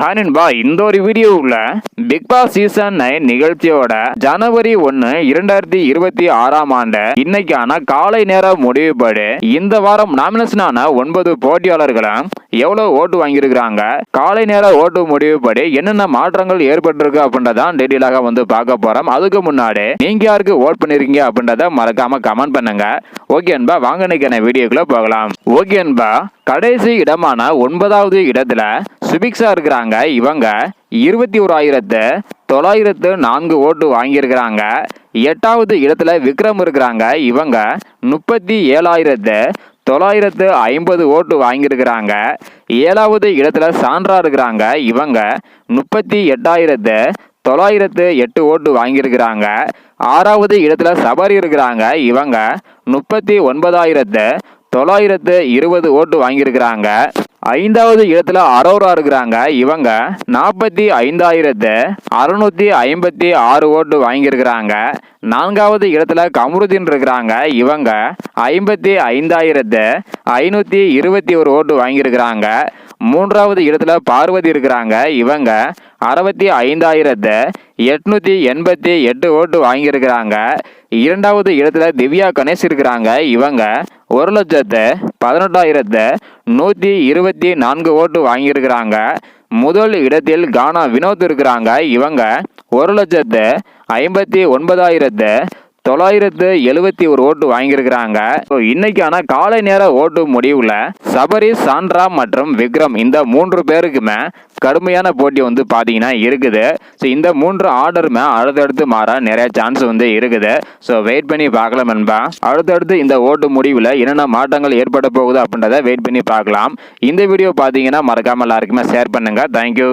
ஹானின்பா இந்த ஒரு வீடியோவில் பிக் பாஸ் சீசன் நைன் நிகழ்ச்சியோட ஜனவரி ஒன்று இரண்டாயிரத்தி இருபத்தி ஆறாம் ஆண்டு இன்னைக்கான காலை நேர முடிவுபடி இந்த வாரம் நாமினேஷனான ஒன்பது போட்டியாளர்களும் எவ்வளவு ஓட்டு வாங்கியிருக்கிறாங்க? காலை நேர ஓட்டு முடிவுபடி என்னென்ன மாற்றங்கள் ஏற்பட்டிருக்கு அப்படின்றதான் டீட்டெயிலாக வந்து பார்க்க போறோம். அதுக்கு முன்னாடி நீங்க யாருக்கு ஓட் பண்ணிருக்கீங்க அப்படின்றத மறக்காம கமெண்ட் பண்ணுங்க. ஓகே அன்பா வாங்க இன்னைக்கான வீடியோக்குள்ள போகலாம். ஓகே அன்பா கடைசி இடமான ஒன்பதாவது இடத்துல சுபிக்ஸா இருக்கிறாங்க. இவங்க இருபத்தி ஓராயிரத்து தொள்ளாயிரத்து நான்கு ஓட்டு வாங்கியிருக்கிறாங்க. எட்டாவது இடத்துல விக்ரம் இருக்கிறாங்க. இவங்க முப்பத்தி ஏழாயிரத்து தொள்ளாயிரத்து ஐம்பது ஓட்டு வாங்கியிருக்கிறாங்க. ஏழாவது இடத்துல சான்றா இருக்கிறாங்க. இவங்க முப்பத்தி எட்டாயிரத்து தொள்ளாயிரத்து எட்டு ஓட்டு வாங்கியிருக்கிறாங்க. ஆறாவது இடத்துல சபரி இருக்கிறாங்க. இவங்க முப்பத்தி ஒன்பதாயிரத்து தொள்ளாயிரத்து இருபது ஓட்டு வாங்கியிருக்கிறாங்க. ஐந்தாவது இடத்துல அரோரா இருக்கிறாங்க. இவங்க நாற்பத்தி ஐந்தாயிரத்து அறுநூத்தி ஐம்பத்தி ஆறு ஓட்டு வாங்கியிருக்கிறாங்க. நான்காவது இடத்துல கமருதீன் இருக்கிறாங்க. இவங்க ஐம்பத்தி ஐந்தாயிரத்து ஐநூற்றி இருபத்தி ஒரு ஓட்டு வாங்கியிருக்கிறாங்க. மூன்றாவது இடத்துல பார்வதி இருக்கிறாங்க. இவங்க அறுபத்தி ஐந்தாயிரத்து எட்நூற்றி எண்பத்தி எட்டு ஓட்டு வாங்கியிருக்கிறாங்க. இரண்டாவது இடத்துல திவ்யா கணேஷ் இருக்கிறாங்க. இவங்க ஒரு லட்சத்து பதினெட்டாயிரத்து நூற்றி இருபத்தி நான்கு ஓட்டு வாங்கியிருக்கிறாங்க. முதல் இடத்தில் கானா வினோத் இருக்கிறாங்க. இவங்க ஒரு லட்சத்து ஐம்பத்தி ஒன்பதாயிரத்து தொள்ளாயிரத்து எழுபத்தி ஒரு ஓட்டு வாங்கியிருக்கிறாங்க. ஸோ இன்னைக்கான காலை நேர ஓட்டு முடிவில் சபரி சாண்ட்ரா மற்றும் விக்ரம் இந்த மூன்று பேருக்குமே கடுமையான போட்டி வந்து பார்த்தீங்கன்னா இருக்குது. ஸோ இந்த மூன்று ஆர்டருமே அடுத்தடுத்து மாற நிறைய சான்ஸ் வந்து இருக்குது. ஸோ வெயிட் பண்ணி பார்க்கலாம் என்பா அடுத்தடுத்து இந்த ஓட்டு முடிவில் என்னென்ன மாற்றங்கள் ஏற்பட போகுது அப்படின்றத வெயிட் பண்ணி பார்க்கலாம். இந்த வீடியோ பார்த்தீங்கன்னா மறக்காமல் எல்லாருக்குமே ஷேர் பண்ணுங்கள் தேங்க்யூ